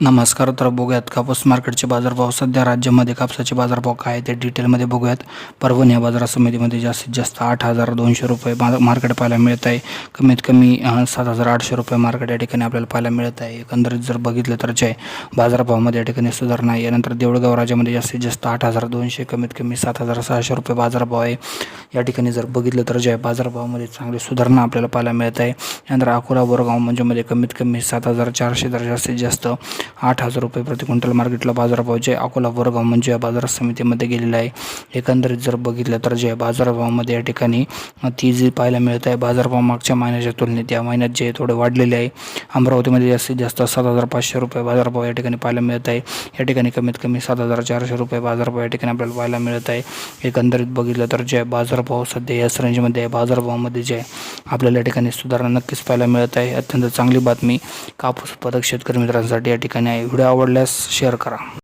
नमस्कार तर बघूयात कापूस मार्केटचे बाजारभाव. सध्या राज्यामध्ये कापसाचे बाजारभाव काय आहे ते डिटेलमध्ये बघूयात. परभणी या बाजार समितीमध्ये जास्तीत जास्त आठ हजार दोनशे रुपये मा- मार्केट पाहायला मिळत आहे. कमीत कमी सात हजार आठशे रुपये मार्केट या ठिकाणी आपल्याला पाहायला मिळत आहे. एकंदरीत जर बघितलं तर जे बाजारभावामध्ये या ठिकाणी सुधारणा आहे यानंतर देवळगाव राज्यामध्ये जास्तीत जास्त आठ हजार दोनशे कमीत कमी सात हजार सहाशे रुपये बाजारभाव आहे. या ठिकाणी जर बघितलं तर जे बाजारभावामध्ये चांगली सुधारणा आपल्याला पाहायला मिळत आहे. यानंतर अकोला बोरगाव म्हणजे मध्ये कमीत कमी सात हजार चारशे तर जास्तीत जास्त आठ हजार रुपये प्रति क्विंटल मार्केटला बाजारभाव. जे अकोला बोरगाव म्हणजे या बाजार समितीमध्ये गेलेला आहे. एकंदरीत जर बघितलं तर जे बाजारभावामध्ये या ठिकाणी ती जी पाहायला मिळत आहे बाजारभाव मागच्या महिन्याच्या तुलनेत या महिन्यात जे थोडे वाढलेले आहे. अमरावतीमध्ये जास्तीत जास्त सात हजार पाचशे रुपये बाजारभाव या ठिकाणी पाहायला मिळत आहे. या ठिकाणी कमीत कमी सात हजार चारशे रुपये बाजारभाव या ठिकाणी आपल्याला पाहायला मिळत आहे. एकंदरीत बघितलं तर जे बाजारभाव सध्या याच रेंजमध्ये आहे. बाजारभावामध्ये जे आहे आपल्याला या ठिकाणी सुधारणा नक्कीच पाहायला मिळत आहे. अत्यंत चांगली बातमी कापूस उत्पादक शेतकरी मित्रांसाठी या ठिकाणी आहे. व्हिडिओ आवडल्यास शेअर करा.